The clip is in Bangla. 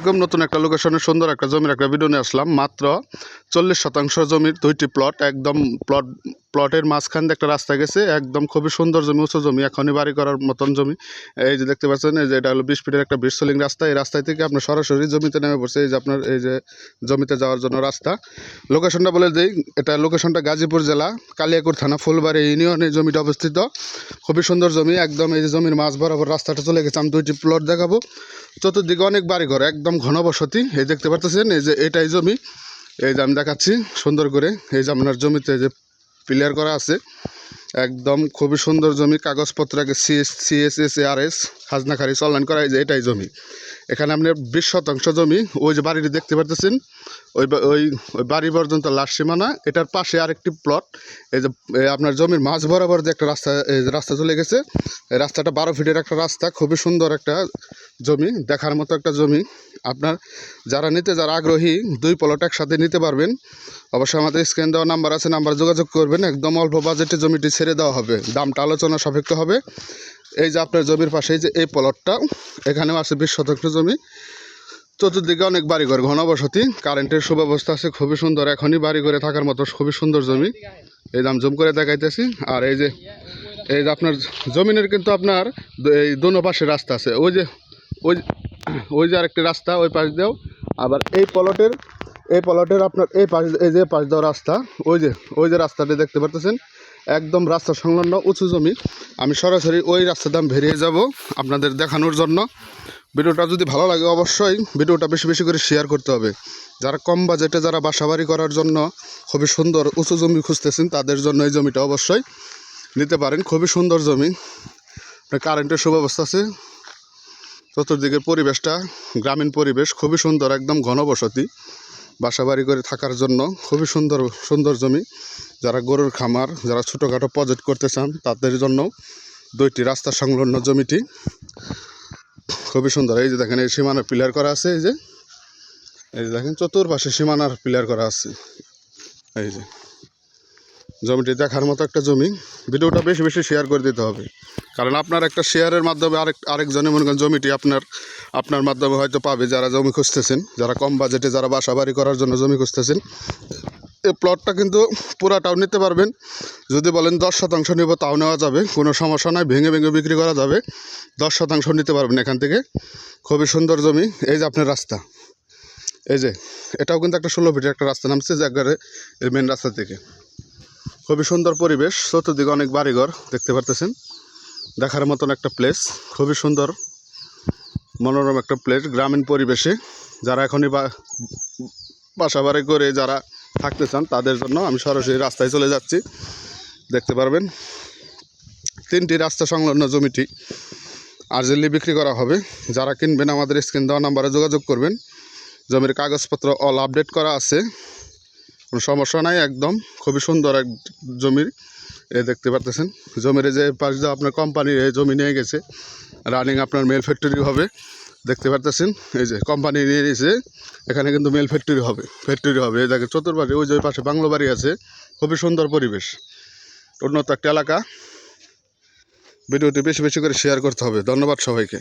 আলাইকুম। নতুন একটা লোকেশনে সুন্দর একটা জমির একটা ভিডিও নিয়ে আসলাম। মাত্র চল্লিশ শতাংশ জমির দুইটি প্লট একদম প্লট প্লটের মাঝখান দিয়ে একটা রাস্তা গেছে। একদম খুবই সুন্দর জমি, উঁচু জমি, এখনই বাড়ি করার মতন জমি। এই যে দেখতে পাচ্ছেন, এই যে এটা হলো বিশ ফিটের একটা বিশ রাস্তা। এই রাস্তায় থেকে আপনার সরাসরি জমিতে নেমে পড়ছে। এই যে আপনার, এই যে জমিতে যাওয়ার জন্য রাস্তা। লোকেশনটা বলে দিই, এটা লোকেশনটা গাজীপুর জেলা, কালিয়াকুর থানা, ফুলবাড়ি ইউনিয়নে জমিটা অবস্থিত। খুবই সুন্দর জমি, একদম এই যে জমির মাঝ বরাবর রাস্তাটা চলে গেছে। আমি দুইটি প্লট দেখাবো। চতুর্দিকে অনেক বাড়িঘর, একদম ঘন বসতি এই দেখতে পারতেছেন, এই যে এটাই জমি। এই যে আমি দেখাচ্ছি, সুন্দর করে। এই যে আপনার জমিতে যে প্লেয়ার করা আছে, একদম খুবই সুন্দর জমি। কাগজপত্র আগে সিএস সিএসএস আর এস খাজনা খারিজ, অনলাইন করা, এই যে এটাই জমি। এখানে আপনার বিশ শতাংশ জমি। ওই যে বাড়িটি দেখতে পারতেছেন, ওই ওই ওই বাড়ি পর্যন্ত লাশ সীমানা। এটার পাশে আরেকটি প্লট এই যে আপনার জমির মাঝ বরাবর যে একটা রাস্তা রাস্তা চলে গেছে রাস্তাটা বারো ফিটের একটা রাস্তা। খুবই সুন্দর একটা জমি, দেখার মতো একটা জমি। আপনার যারা নিতে, যারা আগ্রহী, দুই প্লট একসাথে নিতে পারবেন। অবশ্যই আমাদের স্ক্রিন দেওয়া নাম্বার আছে নাম্বার যোগাযোগ করবেন। একদম অল্প বাজেটে জমিটি ছেড়ে দেওয়া হবে। দামটা আলোচনা সাপেক্ষ হবে। এই যে আপনার জমির পাশে যে এই প্লটটা এখানেও আছে বিশ শতাংশ জমি। চতুর্দিকে অনেক বাড়িঘর ঘনবসতি কারেন্টের সুব্যবস্থা আছে, খুবই সুন্দর। এখনই বাড়ি করে থাকার মতো খুবই সুন্দর জমি। এই দাম জুম করে দেখাইতেছি। আর এই যে এই যে আপনার জমিনের কিন্তু আপনার, এই দোনো পাশে রাস্তা আছে। ওই যে, ওই ওই যে আরেকটি রাস্তা, ওই পাশ দিয়েও। আবার এই প্লটের এই প্লটের আপনার এই পাশ, এই যে পাশ দেওয়া রাস্তা, ওই যে ওই যে রাস্তাটি দেখতে পারতেছেন, একদম রাস্তা সংলগ্ন উঁচু জমি। আমি সরাসরি ওই রাস্তা দাম বেরিয়ে যাব আপনাদের দেখানোর জন্য। ভিডিওটা যদি ভালো লাগে অবশ্যই ভিডিওটা বেশি বেশি করে শেয়ার করতে হবে। যারা কম বাজেটে যারা বাসাবাড়ি করার জন্য খুবই সুন্দর উঁচু জমি খুঁজতেছেন, তাদের জন্য এই জমিটা অবশ্যই নিতে পারেন। খুবই সুন্দর জমি। কারেন্টের সুব্যবস্থা আছে। চতুর্দিকের পরিবেশটা গ্রামীণ পরিবেশ, খুবই সুন্দর, একদম ঘনবসতি। বাসাবাড়ি করে থাকার জন্য খুবই সুন্দর সুন্দর জমি। যারা গরুর খামার, যারা ছোটোখাটো প্রজেক্ট করতে চান, তাদের জন্য দুইটি রাস্তা সংলগ্ন জমিটি খুবই সুন্দর। এই যে দেখেন, এই সীমানার পিলার করা আছে, এই যে। এই যে দেখেন, চতুর্পাশে সীমানার পিলার করা আছে। এই যে। জমিটি দেখার মতো একটা জমি। ভিডিওটা বেশি বেশি শেয়ার করে দিতে হবে। কারণ আপনার একটা শেয়ারের মাধ্যমে আরেক আরেকজনের মনে করেন জমিটি আপনার আপনার মাধ্যমে হয়তো পাবে যারা জমি খুঁজতেছেন, যারা কম বাজেটে যারা বাসা বাড়ি করার জন্য জমি খুঁজতেছেন। এই প্লটটা কিন্তু পুরাটাও নিতে পারবেন। যদি বলেন দশ শতাংশ নেব, তাও নেওয়া যাবে। কোনো সমস্যা নয় ভেঙে ভেঙে বিক্রি করা যাবে। দশ শতাংশ নিতে পারবেন এখান থেকে। খুবই সুন্দর জমি। এই যে আপনার রাস্তা। এই যে, এটাও কিন্তু একটা ষোলো ফিটের একটা রাস্তা নামছে, যে একবারে মেন রাস্তা থেকে। খুবই সুন্দর পরিবেশ, চতুর্দিকে অনেক বাড়িঘর, দেখতে পারতেছেন। দেখার মতন একটা প্লেস খুবই সুন্দর, মনোরম একটা প্লেস গ্রামীণ পরিবেশে। যারা এখনই বাসা বাড়ি করে যারা থাকতে চান, তাদের জন্য আমি সরাসরি রাস্তায় চলে যাচ্ছি। দেখতে পারবেন, তিনটি রাস্তা সংলগ্ন জমিটি আর্জেন্টলি বিক্রি করা হবে। যারা কিনবেন, আমাদের স্ক্রিন দেওয়া নাম্বারে যোগাযোগ করবেন। জমির কাগজপত্র অল আপডেট করা আছে। কোনো সমস্যা নাই, একদম। খুবই সুন্দর এক জমির এ দেখতে পারতেছেন। জমির যে পাশ দিয়ে আপনার কোম্পানির এই জমি নিয়ে গেছে। রানিং আপনার মেল ফ্যাক্টরি হবে, দেখতে পারতেছেন। এই যে কোম্পানি নিয়ে নিয়েছে এখানে কিন্তু মেল ফ্যাক্টরি হবে ফ্যাক্টরি হবে। এই দেখে চতুর্পাশে, ওই যে পাশে বাংলো বাড়ি আছে। খুবই সুন্দর পরিবেশ, উন্নত একটা এলাকা। ভিডিওটি বেশি বেশি করে শেয়ার করতে হবে। ধন্যবাদ সবাইকে।